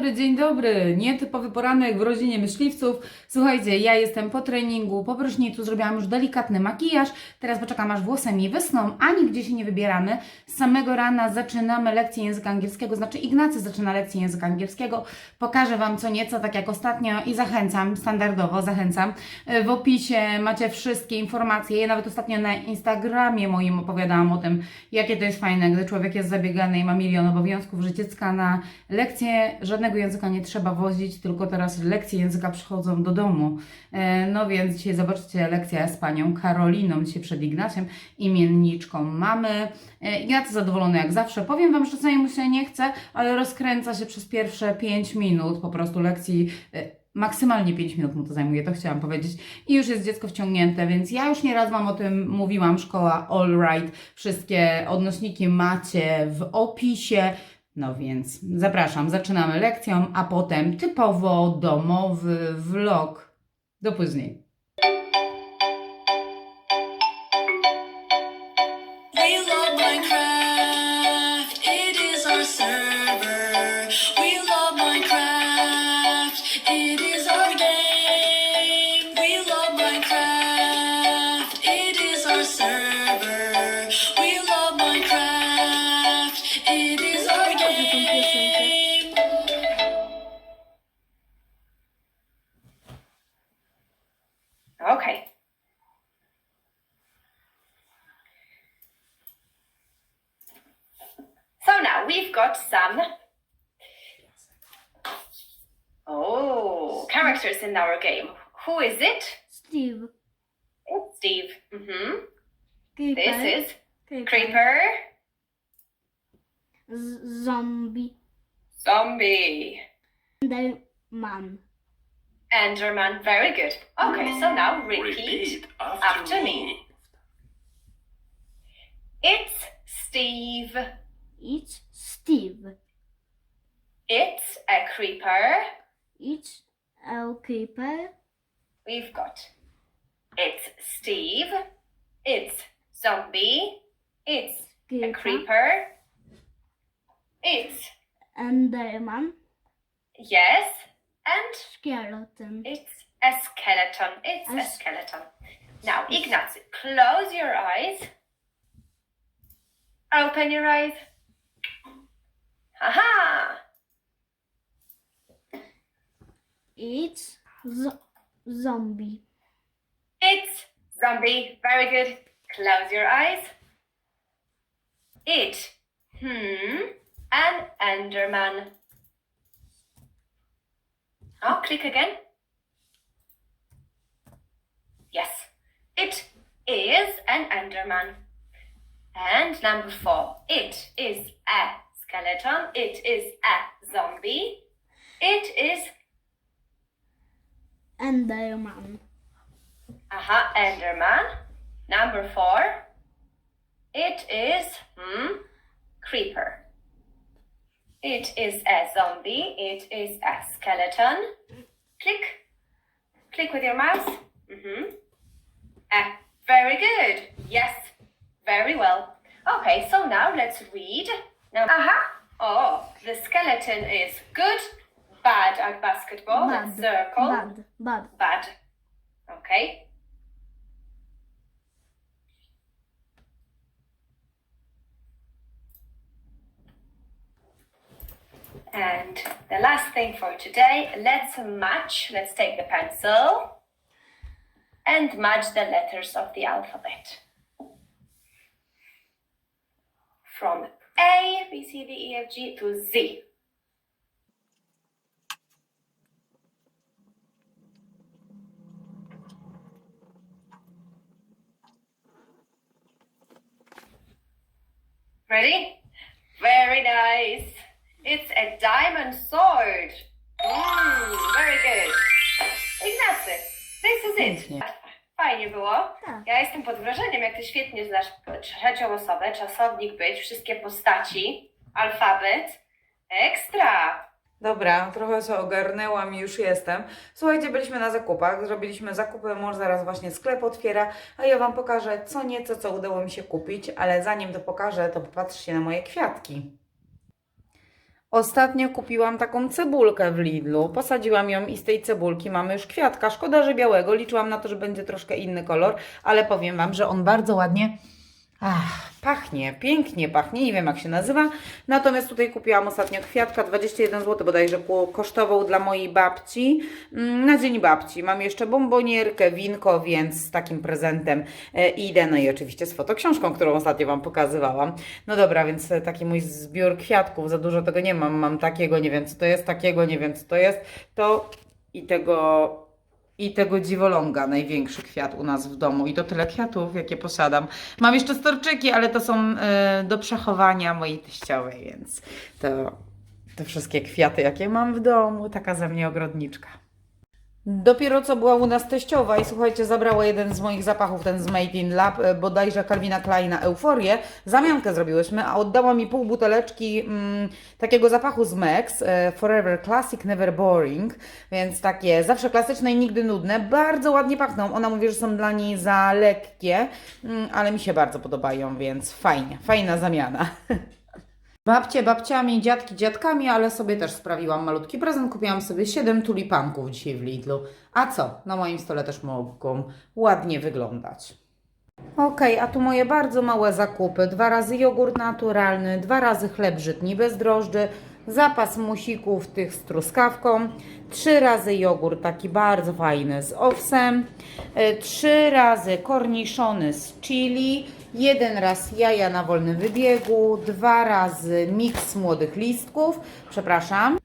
dobry, dzień dobry. Nietypowy poranek w rodzinie myśliwców. Słuchajcie, ja jestem po treningu, po prysznicu, zrobiłam już delikatny makijaż. Teraz poczekam aż włosy mi wysną, a nigdzie się nie wybieramy. Z samego rana zaczynamy lekcję języka angielskiego, znaczy Ignacy zaczyna lekcję języka angielskiego. Pokażę Wam co nieco, tak jak ostatnio i zachęcam, standardowo zachęcam. W opisie macie wszystkie informacje. Ja nawet ostatnio na Instagramie moim opowiadałam o tym, jakie to jest fajne, gdy człowiek jest zabiegany i ma milion obowiązków, że dziecka na lekcje żadnego języka nie trzeba wozić, tylko teraz lekcje języka przychodzą do domu. E, No więc dzisiaj zobaczcie lekcja z panią Karoliną, dzisiaj przed Ignaciem, imienniczką mamy. E, Ignacy zadowolony jak zawsze. Powiem Wam, że czasami mu się nie chce, ale rozkręca się przez pierwsze 5 minut po prostu lekcji. e, Maksymalnie 5 minut mu to zajmuje, to chciałam powiedzieć. I już jest dziecko wciągnięte, więc ja już nieraz Wam o tym mówiłam. Szkoła All Right. Wszystkie odnośniki macie w opisie. No więc zapraszam, zaczynamy lekcją, a potem typowo domowy vlog. Do później. Characters in our game. Who is it? Steve. It's Steve. hmm Creeper. This is Creeper. Creeper, Z- zombie. Zombie, Enderman. Enderman. Very good. Okay, so now repeat. Repeat after, after me. me. It's Steve. It's Steve. It's a creeper. It's a creeper. We've got it's Steve, it's zombie, it's a creeper, it's Enderman. yes, and Skeleton. it's a skeleton. It's a A skeleton. Now, Ignacy, close your eyes. Open your eyes. Haha! It's zo- zombie. It's zombie. Very good. Close your eyes. It. Hmm. An Enderman. Oh, click again. Yes. It is an Enderman. And number four. It is a skeleton. It is a zombie. It is Enderman. Aha, Enderman. Number four. It is hmm, creeper. It is a zombie. It is a skeleton. Click. Click with your mouse. Mm-hmm. Ah, very good. Yes, very well. Okay, so now let's read. Now, aha. Oh, the skeleton is good, bad at basketball. Bad. Let's uh, circle. Bad. Bad. Bad. Okay. And the last thing for today, let's match. Let's take the pencil and match the letters of the alphabet. From A, B, C, D, E, F, G to Z. Ready? Very nice. It's a diamond sword. Mm, very good. Ignacy, this is it. Pięknie. Fajnie było. Tak. Ja jestem pod wrażeniem, jak ty świetnie znasz trzecią osobę, czasownik być, wszystkie postaci, alfabet. Ekstra! Dobra, trochę się ogarnęłam i już jestem. Słuchajcie, byliśmy na zakupach, zrobiliśmy zakupy, może zaraz właśnie sklep otwiera, a ja Wam pokażę co nieco, co udało mi się kupić, ale zanim to pokażę, to popatrzcie na moje kwiatki. Ostatnio kupiłam taką cebulkę w Lidlu. Posadziłam ją i z tej cebulki mamy już kwiatka. Szkoda, że białego. Liczyłam na to, że będzie troszkę inny kolor, ale powiem Wam, że on bardzo ładnie ach, pachnie. Pięknie pachnie. Nie wiem, jak się nazywa. Natomiast tutaj kupiłam ostatnio kwiatka. 21 zł bodajże kosztował dla mojej babci. Mm, Na dzień babci. Mam jeszcze bombonierkę, winko, więc z takim prezentem e, idę. No i oczywiście z fotoksiążką, którą ostatnio Wam pokazywałam. No dobra, więc e, taki mój zbiór kwiatków. Za dużo tego nie mam. Mam takiego, nie wiem co to jest, takiego, nie wiem co to jest. To i tego i tego dziwoląga, największy kwiat u nas w domu. I to tyle kwiatów, jakie posiadam. Mam jeszcze storczyki, ale to są e, do przechowania mojej teściowej, więc to, to wszystkie kwiaty, jakie mam w domu. Taka ze mnie ogrodniczka. Dopiero co była u nas teściowa i słuchajcie, zabrała jeden z moich zapachów, ten z Made in Lab, e, bodajże Calvina Kleina Euforię. Zamiankę zrobiłyśmy, a oddała mi pół buteleczki mm, takiego zapachu z Max, e, Forever Classic, Never Boring, więc takie zawsze klasyczne i nigdy nudne. Bardzo ładnie pachną. Ona mówi, że są dla niej za lekkie, mm, ale mi się bardzo podobają, więc fajnie, fajna zamiana. Babcie babciami, dziadki dziadkami, ale sobie też sprawiłam malutki prezent. Kupiłam sobie 7 tulipanków dzisiaj w Lidlu. A co? Na moim stole też mogą ładnie wyglądać. Okej, a tu moje bardzo małe zakupy. Dwa razy jogurt naturalny, dwa razy chleb żytni bez drożdży, zapas musików tych z truskawką, trzy razy jogurt taki bardzo fajny z owsem, e, trzy razy korniszony z chili, jeden raz jaja na wolnym wybiegu, dwa razy miks młodych listków, przepraszam,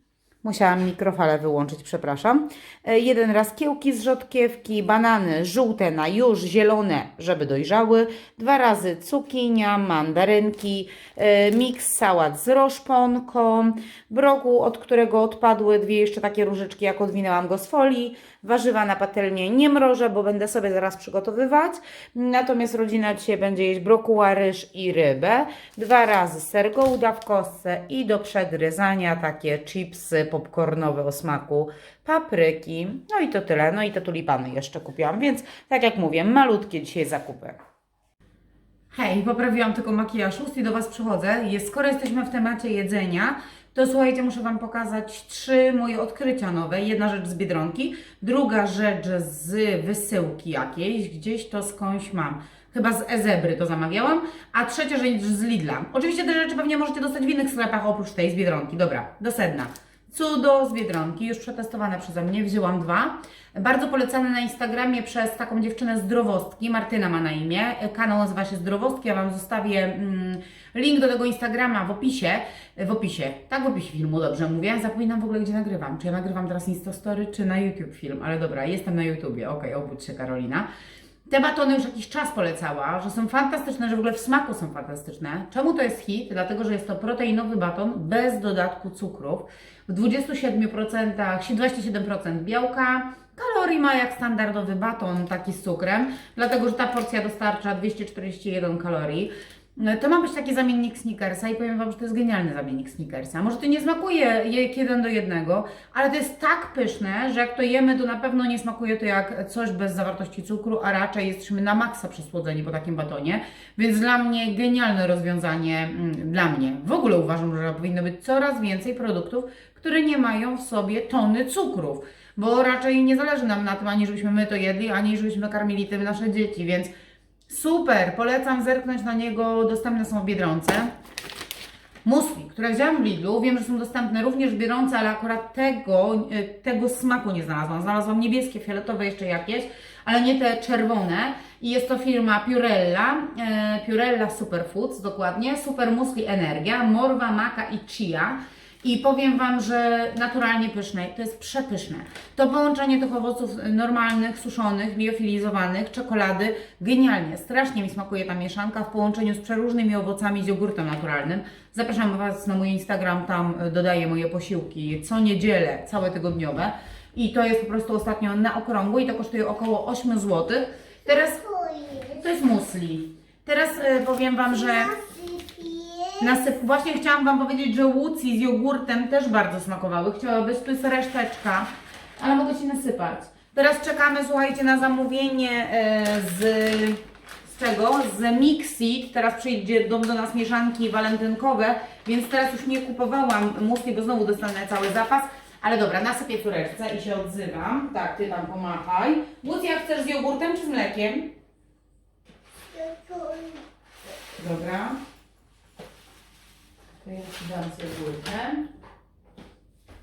Musiałam mikrofalę wyłączyć, przepraszam. E, Jeden raz kiełki z rzodkiewki, banany żółte na już, zielone, żeby dojrzały. Dwa razy cukinia, mandarynki, e, miks sałat z roszponką, broku, od którego odpadły dwie jeszcze takie różyczki, jak odwinęłam go z folii. Warzywa na patelnię nie mrożę, bo będę sobie zaraz przygotowywać. Natomiast rodzina dzisiaj będzie jeść brokuła, ryż i rybę. Dwa razy ser gouda w kostce i do przedryzania takie chipsy popcornowe o smaku papryki. No i to tyle. No i te tulipany jeszcze kupiłam, więc tak jak mówię, malutkie dzisiaj zakupy. Hej, poprawiłam tylko makijaż ust i do Was przychodzę. Skoro jesteśmy w temacie jedzenia, to słuchajcie, muszę Wam pokazać trzy moje odkrycia nowe. Jedna rzecz z Biedronki, druga rzecz z wysyłki jakiejś, gdzieś to skądś mam. Chyba z Ezebry to zamawiałam, a trzecia rzecz z Lidla. Oczywiście te rzeczy pewnie możecie dostać w innych sklepach oprócz tej z Biedronki. Dobra, do sedna. Cudo z Biedronki, już przetestowane przeze mnie, wzięłam dwa. Bardzo polecane na Instagramie przez taką dziewczynę zdrowostki, Martyna ma na imię. Kanał nazywa się Zdrowostki, ja Wam zostawię mm, link do tego Instagrama w opisie. W opisie, tak w opisie filmu, dobrze mówię. Zapominam w ogóle, gdzie nagrywam. Czy ja nagrywam teraz Instastory, czy na YouTube film, ale dobra, jestem na YouTubie, okej, obudź się Karolina. Te batony już jakiś czas polecała, że są fantastyczne, że w ogóle w smaku są fantastyczne. Czemu to jest hit? Dlatego, że jest to proteinowy baton bez dodatku cukrów. W 27%, 27% białka, kalorii ma jak standardowy baton taki z cukrem, dlatego, że ta porcja dostarcza 241 kalorii. To ma być taki zamiennik Snickersa i powiem Wam, że to jest genialny zamiennik Snickersa. Może to nie smakuje jak jeden do jednego, ale to jest tak pyszne, że jak to jemy, to na pewno nie smakuje to jak coś bez zawartości cukru, a raczej jesteśmy na maksa przesłodzeni po takim batonie. Więc dla mnie genialne rozwiązanie, mm, dla mnie. W ogóle uważam, że powinno być coraz więcej produktów, które nie mają w sobie tony cukrów. Bo raczej nie zależy nam na tym, ani żebyśmy my to jedli, ani żebyśmy karmili tym nasze dzieci, więc Super, polecam zerknąć na niego, dostępne są w Biedronce. Musli, które wziąłem w Lidlu, wiem, że są dostępne również w Biedronce, ale akurat tego, e, tego smaku nie znalazłam. Znalazłam niebieskie, fioletowe jeszcze jakieś, ale nie te czerwone. I jest to firma Purella, e, Purella Superfoods dokładnie, Super Musli Energia, morwa, maka i chia. I powiem Wam, że naturalnie pyszne, to jest przepyszne. To połączenie tych owoców normalnych, suszonych, liofilizowanych, czekolady, genialnie. Strasznie mi smakuje ta mieszanka w połączeniu z przeróżnymi owocami, z jogurtem naturalnym. Zapraszam Was na mój Instagram, tam y, dodaję moje posiłki co niedzielę, całe tygodniowe. I to jest po prostu ostatnio na okrągło i to kosztuje około 8 zł. Teraz to jest musli. Teraz y, powiem Wam, że Nasyp... Właśnie chciałam Wam powiedzieć, że łuci z jogurtem też bardzo smakowały. Chciałabyś, tu jest reszteczka, ale mogę Ci nasypać. Teraz czekamy, słuchajcie, na zamówienie e, z, z czego? Z Mixit. Teraz przyjdzie do, do nas mieszanki walentynkowe, więc teraz już nie kupowałam muszli, bo znowu dostanę cały zapas. Ale dobra, nasypię córeczce i się odzywam. Tak, ty tam pomachaj. Lucja, chcesz z jogurtem czy z mlekiem? Dobra. To ja ci dam jogurtem.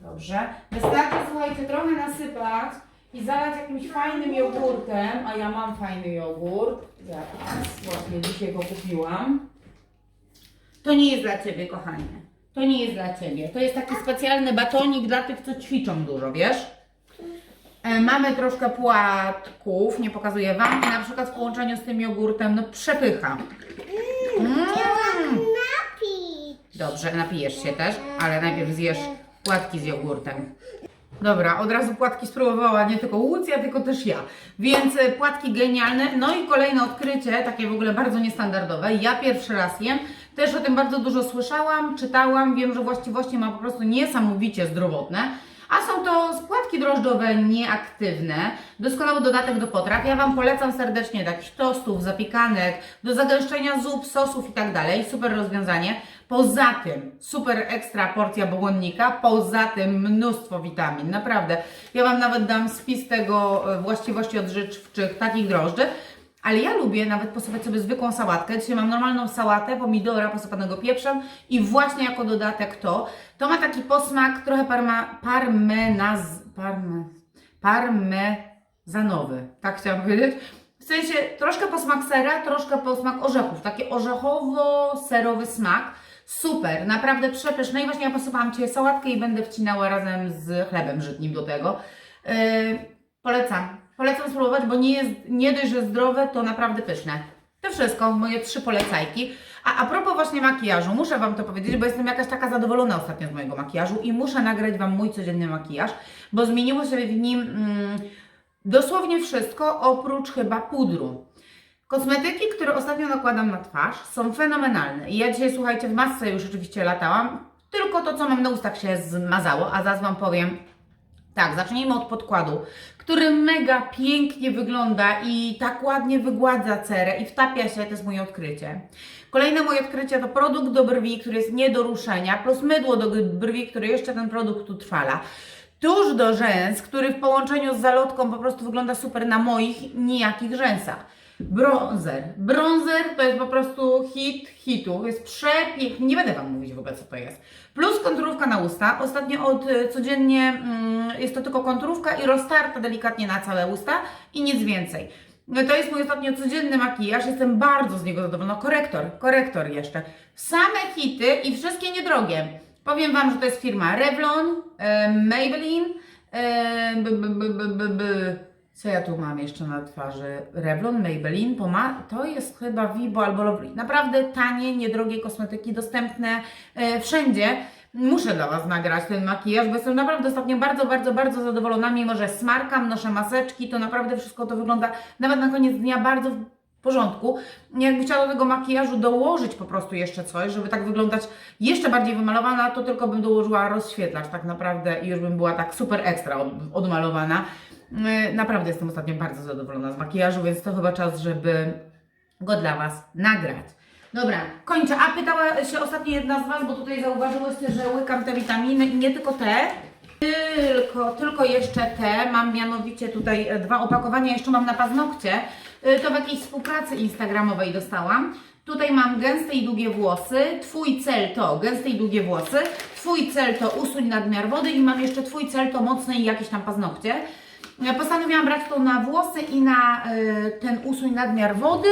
Dobrze. Wystarczy, słuchajcie, trochę nasypać i zalać jakimś fajnym jogurtem, a ja mam fajny jogurt. Zaraz, właśnie dzisiaj go kupiłam. To nie jest dla Ciebie, kochanie. To nie jest dla Ciebie. To jest taki specjalny batonik dla tych, co ćwiczą dużo, wiesz? E, Mamy troszkę płatków, nie pokazuję Wam, na przykład w połączeniu z tym jogurtem, no przepycha. Mm. Napić. Dobrze, napijesz się też, ale najpierw zjesz płatki z jogurtem. Dobra, od razu płatki spróbowała nie tylko Łucja, tylko też ja. Więc e, płatki genialne. No i kolejne odkrycie, takie w ogóle bardzo niestandardowe. Ja pierwszy raz jem. Też o tym bardzo dużo słyszałam, czytałam. Wiem, że właściwości ma po prostu niesamowicie zdrowotne. A są to składki drożdżowe nieaktywne, doskonały dodatek do potraw. Ja Wam polecam serdecznie do jakichś tostów, zapiekanek, do zagęszczenia zup, sosów i tak dalej. Super rozwiązanie. Poza tym super ekstra porcja błonnika, poza tym mnóstwo witamin, naprawdę. Ja Wam nawet dam spis tego e, właściwości odżywczych takich drożdży. Ale ja lubię nawet posypać sobie zwykłą sałatkę. Dzisiaj mam normalną sałatę, pomidora posypanego pieprzem i właśnie jako dodatek to. To ma taki posmak trochę parma, parmenaz, parme, parmezanowy, tak chciałam powiedzieć. W sensie troszkę posmak sera, troszkę posmak orzechów. Taki orzechowo-serowy smak. Super, naprawdę przepyszne. I właśnie ja posypałam Cię sałatkę i będę wcinała razem z chlebem żytnim do tego. Yy, polecam. Polecam spróbować, bo nie jest nie dość, że zdrowe, to naprawdę pyszne. To wszystko, moje trzy polecajki. A a propos właśnie makijażu, muszę Wam to powiedzieć, bo jestem jakaś taka zadowolona ostatnio z mojego makijażu i muszę nagrać Wam mój codzienny makijaż, bo zmieniło się w nim mm, dosłownie wszystko, oprócz chyba pudru. Kosmetyki, które ostatnio nakładam na twarz, są fenomenalne. I ja dzisiaj, słuchajcie, w masce już oczywiście latałam, tylko to, co mam na ustach się zmazało, a zaraz Wam powiem, tak, zacznijmy od podkładu, który mega pięknie wygląda i tak ładnie wygładza cerę i wtapia się, to jest moje odkrycie. Kolejne moje odkrycie to produkt do brwi, który jest nie do ruszenia, plus mydło do brwi, które jeszcze ten produkt utrwala. Tuż do rzęs, który w połączeniu z zalotką po prostu wygląda super na moich nijakich rzęsach. Bronzer. Bronzer to jest po prostu hit hitu. Jest przepiękny. Nie będę Wam mówić w ogóle, co to jest. Plus konturówka na usta. Ostatnio od y, codziennie mm, jest to tylko konturówka i roztarta delikatnie na całe usta i nic więcej. No to jest mój ostatnio codzienny makijaż. Jestem bardzo z niego zadowolona. Korektor, korektor jeszcze. Same hity i wszystkie niedrogie. Powiem Wam, że to jest firma Revlon, e, Maybelline, e, b, b, b, b, b. Co ja tu mam jeszcze na twarzy? Revlon, Maybelline, Poma. To jest chyba Vibo albo Lovely. Naprawdę tanie, niedrogie kosmetyki, dostępne e, wszędzie. Muszę dla Was nagrać ten makijaż, bo jestem naprawdę ostatnio bardzo, bardzo, bardzo zadowolona. Mimo, że smarkam, noszę maseczki, to naprawdę wszystko to wygląda nawet na koniec dnia bardzo porządku. Jakby chciała do tego makijażu dołożyć po prostu jeszcze coś, żeby tak wyglądać jeszcze bardziej wymalowana, to tylko bym dołożyła rozświetlacz tak naprawdę i już bym była tak super ekstra od, odmalowana. Yy, Naprawdę jestem ostatnio bardzo zadowolona z makijażu, więc to chyba czas, żeby go dla Was nagrać. Dobra, kończę. A pytała się ostatnio jedna z Was, bo tutaj zauważyłyście, że łykam te witaminy i nie tylko te, tylko, tylko jeszcze te. Mam mianowicie tutaj dwa opakowania, jeszcze mam na paznokcie. Y, To w jakiejś współpracy instagramowej dostałam. Tutaj mam gęste i długie włosy. Twój cel to gęste i długie włosy. Twój cel to usuń nadmiar wody i mam jeszcze Twój cel to mocne i jakieś tam paznokcie. Ja postanowiłam brać to na włosy i na y, ten usuń nadmiar wody.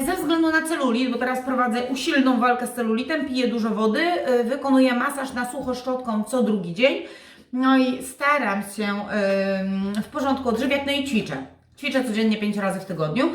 y, Ze względu na celulit, bo teraz prowadzę usilną walkę z celulitem, piję dużo wody, y, wykonuję masaż na sucho szczotką co drugi dzień. No i staram się w porządku odżywiać, no i ćwiczę. Ćwiczę codziennie 5 razy w tygodniu,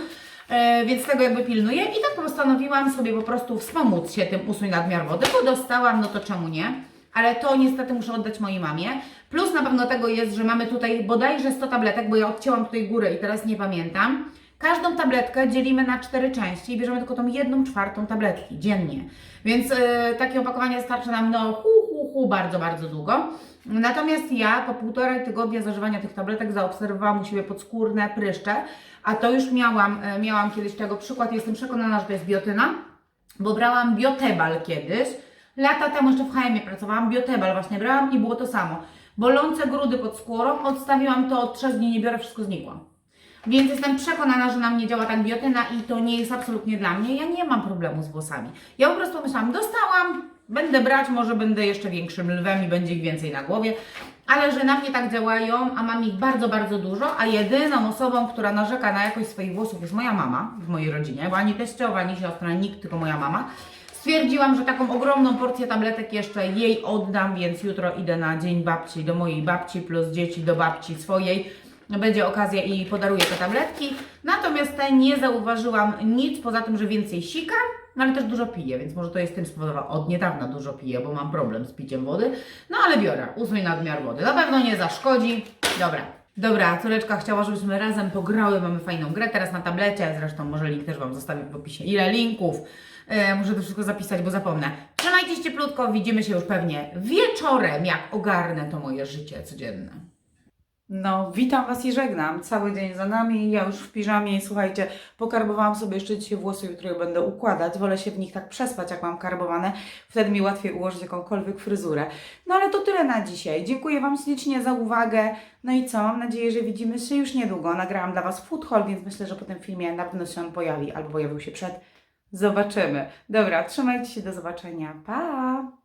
e, więc tego jakby pilnuję. I tak postanowiłam sobie po prostu wspomóc się tym usuń nadmiar wody, bo dostałam, no to czemu nie? Ale to niestety muszę oddać mojej mamie. Plus na pewno tego jest, że mamy tutaj bodajże 100 tabletek, bo ja odcięłam tutaj górę i teraz nie pamiętam. Każdą tabletkę dzielimy na cztery części i bierzemy tylko tą jedną czwartą tabletki dziennie. Więc e, takie opakowanie starczy nam no hu, hu, uchu bardzo, bardzo długo. Natomiast ja po półtorej tygodnia zażywania tych tabletek zaobserwowałam u siebie podskórne pryszcze, a to już miałam, e, miałam kiedyś tego przykład, jestem przekonana, że to jest biotyna, bo brałam biotebal kiedyś, lata temu jeszcze w HM pracowałam, biotebal właśnie brałam i było to samo. Bolące grudy pod skórą, odstawiłam to od 3 dni, nie biorę, wszystko znikło. Więc jestem przekonana, że na mnie działa tak biotyna i to nie jest absolutnie dla mnie. Ja nie mam problemu z włosami. Ja po prostu myślałam, dostałam, będę brać, może będę jeszcze większym lwem i będzie ich więcej na głowie, ale że na mnie tak działają, a mam ich bardzo, bardzo dużo, a jedyną osobą, która narzeka na jakość swoich włosów jest moja mama w mojej rodzinie, bo ani teściowa, ani siostra, nikt, tylko moja mama. Stwierdziłam, że taką ogromną porcję tabletek jeszcze jej oddam, więc jutro idę na dzień babci do mojej babci plus dzieci do babci swojej. Będzie okazja i podaruję te tabletki. Natomiast te nie zauważyłam nic poza tym, że więcej sikam, no ale też dużo piję, więc może to jest tym spowodowane. Od niedawna dużo piję, bo mam problem z piciem wody. No ale biorę, ósmy nadmiar wody. Na pewno nie zaszkodzi. Dobra. Dobra, córeczka chciała, żebyśmy razem pograły, mamy fajną grę teraz na tablecie, zresztą może link też Wam zostawię w opisie. Ile linków? E, muszę to wszystko zapisać, bo zapomnę. Trzymajcie się cieplutko, widzimy się już pewnie wieczorem, jak ogarnę to moje życie codzienne. No, witam Was i żegnam. Cały dzień za nami, ja już w piżamie i słuchajcie, pokarbowałam sobie jeszcze dzisiaj włosy, jutro je będę układać. Wolę się w nich tak przespać, jak mam karbowane. Wtedy mi łatwiej ułożyć jakąkolwiek fryzurę. No ale to tyle na dzisiaj. Dziękuję Wam ślicznie za uwagę. No i co? Mam nadzieję, że widzimy się już niedługo. Nagrałam dla Was food haul, więc myślę, że po tym filmie na pewno się on pojawi albo pojawił się przed. Zobaczymy. Dobra, trzymajcie się, do zobaczenia. Pa!